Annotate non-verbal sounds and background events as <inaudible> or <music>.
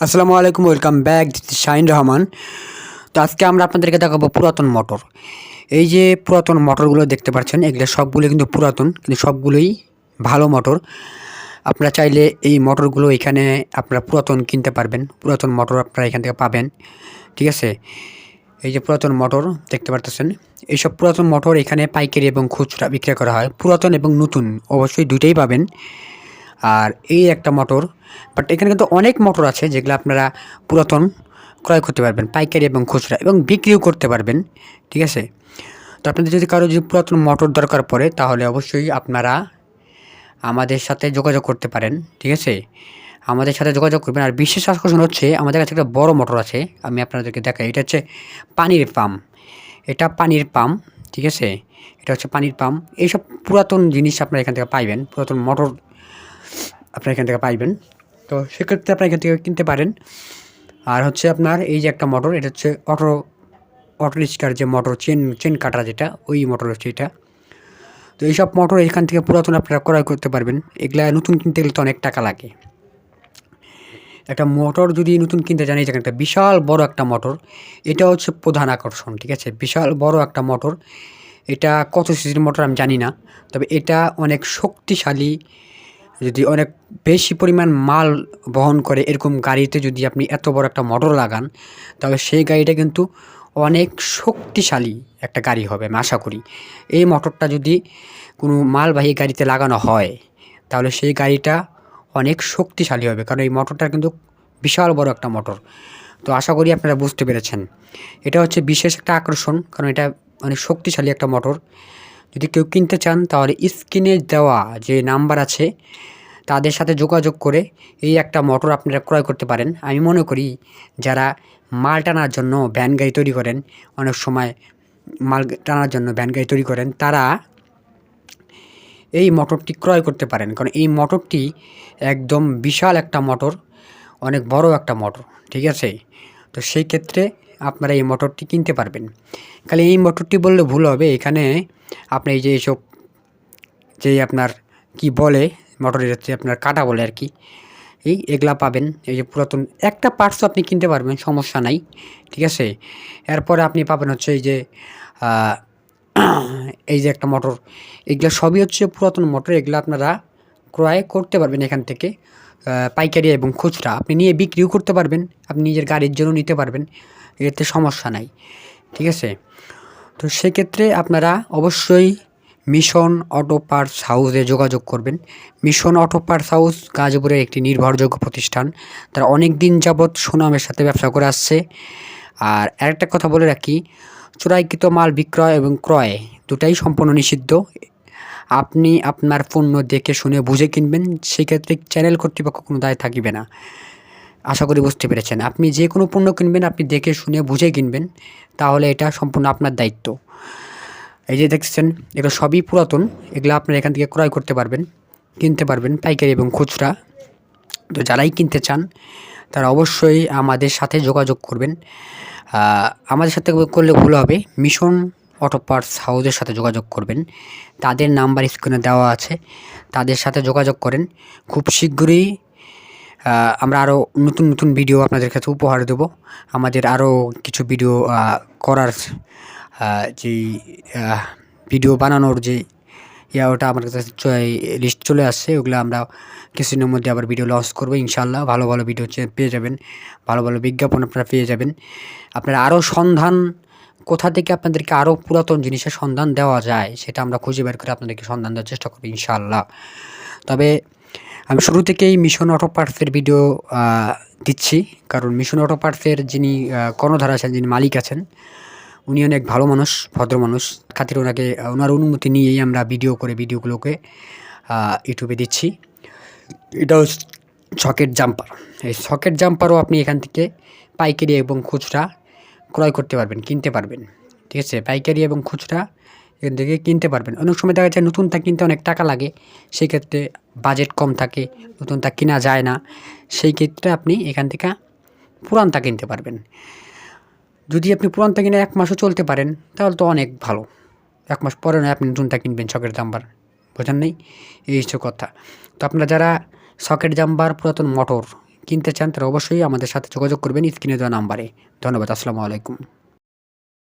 আসসালামু আলাইকুম, welcome back Shahin Rahman. তো আজকে আমরা আপনাদেরকে দেখাবো পুরাতন মোটর। এই যে পুরাতন মোটরগুলো দেখতে পাচ্ছেন, এগুলো সবগুলো কিন্তু পুরাতন, কিন্তু সবগুলোই ভালো মোটর। আপনারা চাইলে এই মোটরগুলো এখানে আপনারা পুরাতন কিনতে পারবেন, পুরাতন মোটর আপনারা এখান থেকে পাবেন, ঠিক আছে? এই যে পুরাতন মোটর দেখতে পারতেছেন, এইসব পুরাতন মোটর এখানে পাইকারি এবং খুচরা বিক্রি করা হয়। পুরাতন এবং নতুন, অবশ্যই দুইটাই পাবেন। আর এই একটা মোটর বাট এখানে কিন্তু অনেক মোটর আছে যেগুলো আপনারা পুরাতন ক্রয় করতে পারবেন, পাইকারি এবং খুচরা এবং বিক্রিও করতে পারবেন, ঠিক আছে? তো আপনাদের যদি কারও যদি পুরাতন মোটর দরকার পড়ে, তাহলে অবশ্যই আপনারা আমাদের সাথে যোগাযোগ করতে পারেন, ঠিক আছে? আমাদের সাথে যোগাযোগ করবেন, আর বিশেষ আকর্ষণ হচ্ছে আমাদের কাছে একটা বড় মোটর আছে, আমি আপনাদেরকে দেখাই, এটা হচ্ছে পানির পাম্প এটা পানির পাম্প ঠিক আছে? এটা হচ্ছে পানির পাম্প এইসব পুরাতন জিনিস আপনারা এখান থেকে পাইবেন, পুরাতন মোটর আপনারা এখান থেকে পাইবেন। তো সেক্ষেত্রে আপনারা এখান থেকে কিনতে পারেন। আর হচ্ছে আপনার এই যে একটা মোটর এটা হচ্ছে অটো অটো রিক্সার যে মোটর চেন চেন কাটা যেটা, ওই মোটর হচ্ছে এটা। তো এইসব মোটর এখান থেকে পুরাতন আপনারা ক্রয় করতে পারবেন। এগুলা নতুন কিনতে গেলে তো অনেক টাকা লাগে। একটা মোটর যদি নতুন কিনতে জানি যেখানে একটা বিশাল বড় একটা মোটর এটা হচ্ছে প্রধান আকর্ষণ, ঠিক আছে? বিশাল বড় একটা মোটর এটা কত সিসির মোটর আমি জানি না, তবে এটা অনেক শক্তিশালী যদি অনেক বেশি পরিমাণ মাল বহন করে এরকম গাড়িতে যদি আপনি এত বড় একটা মোটর লাগান, তাহলে সেই গাড়িটা কিন্তু অনেক শক্তিশালী একটা গাড়ি হবে, আমি আশা করি। এই মোটরটা যদি কোনো মালবাহী গাড়িতে লাগানো হয়, তাহলে সেই গাড়িটা অনেক শক্তিশালী হবে, কারণ এই মোটরটা কিন্তু বিশাল বড় একটা মোটর। তো আশা করি আপনারা বুঝতে পেরেছেন। এটা হচ্ছে বিশেষ একটা আকর্ষণ, কারণ এটা অনেক শক্তিশালী একটা মোটর। যদি কেউ কিনতে চান, তাহলে স্ক্রিনে দেওয়া যে নাম্বার আছে, তাদের সাথে যোগাযোগ করে এই একটা মোটর আপনারা ক্রয় করতে পারেন। আমি মনে করি যারা মাল টানার জন্য ভ্যান গাড়ি তৈরি করেন, অনেক সময় মাল টানার জন্য ভ্যান গাড়ি তৈরি করেন, তারা এই মোটরটি ক্রয় করতে পারেন। কারণ এই মোটরটি একদম বিশাল একটা মোটর, অনেক বড় একটা মোটর, ঠিক আছে? তো সেই ক্ষেত্রে আপনারা এই মোটরটি কিনতে পারবেন। খালি এই মোটরটি বললে ভুল হবে, এখানে আপনি এই যে এইসব যে আপনার কি বলে, মোটরের হচ্ছে আপনার কাটা বলে আর কি, এই এগুলা পাবেন। এই যে পুরাতন, একটা পার্টসও আপনি কিনতে পারবেন, সমস্যা নাই, ঠিক আছে? এরপরে আপনি পাবেন হচ্ছে এই যে <clears throat> এই যে একটা মোটর, এগুলো সবই হচ্ছে পুরাতন মোটর, এগুলো আপনারা ক্রয় করতে পারবেন এখান থেকে পাইকারি এবং খুচরা। আপনি নিয়ে বিক্রিও করতে পারবেন, আপনি নিজের গাড়ির জন্য নিতে পারবেন। এতে সমস্যা নাই, ঠিক আছে? তো সেক্ষেত্রে আপনারা অবশ্যই মিশন অটো পার্টস হাউসে যোগাযোগ করবেন। মিশন অটো পার্টস হাউস গাজীপুরের একটি নির্ভরযোগ্য প্রতিষ্ঠান। তারা অনেক দিন যাবৎ সুনামের সাথে ব্যবসা করে আসছে। আর আরেকটা কথা বলে রাখি, চোরাইকৃত মাল বিক্রয় এবং ক্রয় দুটাই সম্পূর্ণ নিষিদ্ধ। আপনি আপনার পণ্য দেখে শুনে বুঝে কিনবেন, সেক্ষেত্রে চ্যানেল কর্তৃপক্ষ কোনো দায় থাকিবে না। আশা করি বুঝতে পেরেছেন। আপনি যে কোনো পণ্য কিনবেন, আপনি দেখে শুনে বুঝে কিনবেন, তাহলে এটা সম্পূর্ণ আপনার দায়িত্ব। এই যে দেখছেন, এগুলো সবই পুরাতন, এগুলো আপনারা এখান থেকে ক্রয় করতে পারবেন, কিনতে পারবেন পাইকারি এবং খুচরা। তো যারাই কিনতে চান, তারা অবশ্যই আমাদের সাথে যোগাযোগ করবেন। আমাদের সাথে করলে ভুল হবে, মিশন অটো পার্টস হাউসের সাথে যোগাযোগ করবেন। তাদের নাম্বার স্ক্রিনে দেওয়া আছে, তাদের সাথে যোগাযোগ করেন। খুব শীঘ্রই আমরা আরও নতুন নতুন ভিডিও আপনাদের কাছে উপহার দেব। আমাদের আরও কিছু ভিডিও করার যেই ভিডিও বানানোর যে ইয়া, ওটা আমার কাছে লিস্ট চলে আসছে, ওগুলো আমরা কিছুদিনের মধ্যে আবার ভিডিও লঞ্চ করব ইনশাল্লাহ ভালো ভালো ভিডিও পেয়ে যাবেন। ভালো ভালো বিজ্ঞাপন আপনারা পেয়ে যাবেন। আপনারা আরও সন্ধান, কোথা থেকে আপনাদেরকে আরও পুরাতন জিনিসের সন্ধান দেওয়া যায়, সেটা আমরা খুঁজে বের করে আপনাদেরকে সন্ধান দেওয়ার চেষ্টা করব ইনশাল্লাহ তবে আমি শুরু থেকেই মিশন অটো পার্টসের ভিডিও দিচ্ছি। কারণ মিশন অটো পার্টসের যিনি কর্ণধার আছেন, যিনি মালিক আছেন, উনি অনেক ভালো মানুষ, ভদ্র মানুষ। খাতির ওনাকে, ওনার অনুমতি নিয়েই আমরা ভিডিও করে ভিডিওগুলোকে ইউটিউবে দিচ্ছি। এটা সকেট জাম্পার এই সকেট জাম্পারও আপনি এখান থেকে পাইকারি এবং খুচরা ক্রয় করতে পারবেন, কিনতে পারবেন। ঠিক আছে? পাইকারি এবং খুচরা এখান থেকে কিনতে পারবেন। অনেক সময় দেখা যায় নতুনটা কিনতে অনেক টাকা লাগে, সেই ক্ষেত্রে বাজেট কম থাকে নতুনটা কেনা যায় না। সেই ক্ষেত্রে আপনি এখান থেকে পুরানটা কিনতে পারবেন। যদি আপনি পুরানটা কিনে এক মাসও চলতে পারেন, তাহলে তো অনেক ভালো। এক মাস পরে নয়, আপনি নতুন নতুনটা কিনবেন সকেট জাম্বার। বোঝেন নেই? এই হচ্ছে কথা। তো আপনারা যারা সকেট জাম্বার, পুরাতন মোটর কিনতে চান, তারা অবশ্যই আমাদের সাথে যোগাযোগ করবেন স্ক্রিনে দেওয়া নাম্বারে। ধন্যবাদ, আসসালামু আলাইকুম।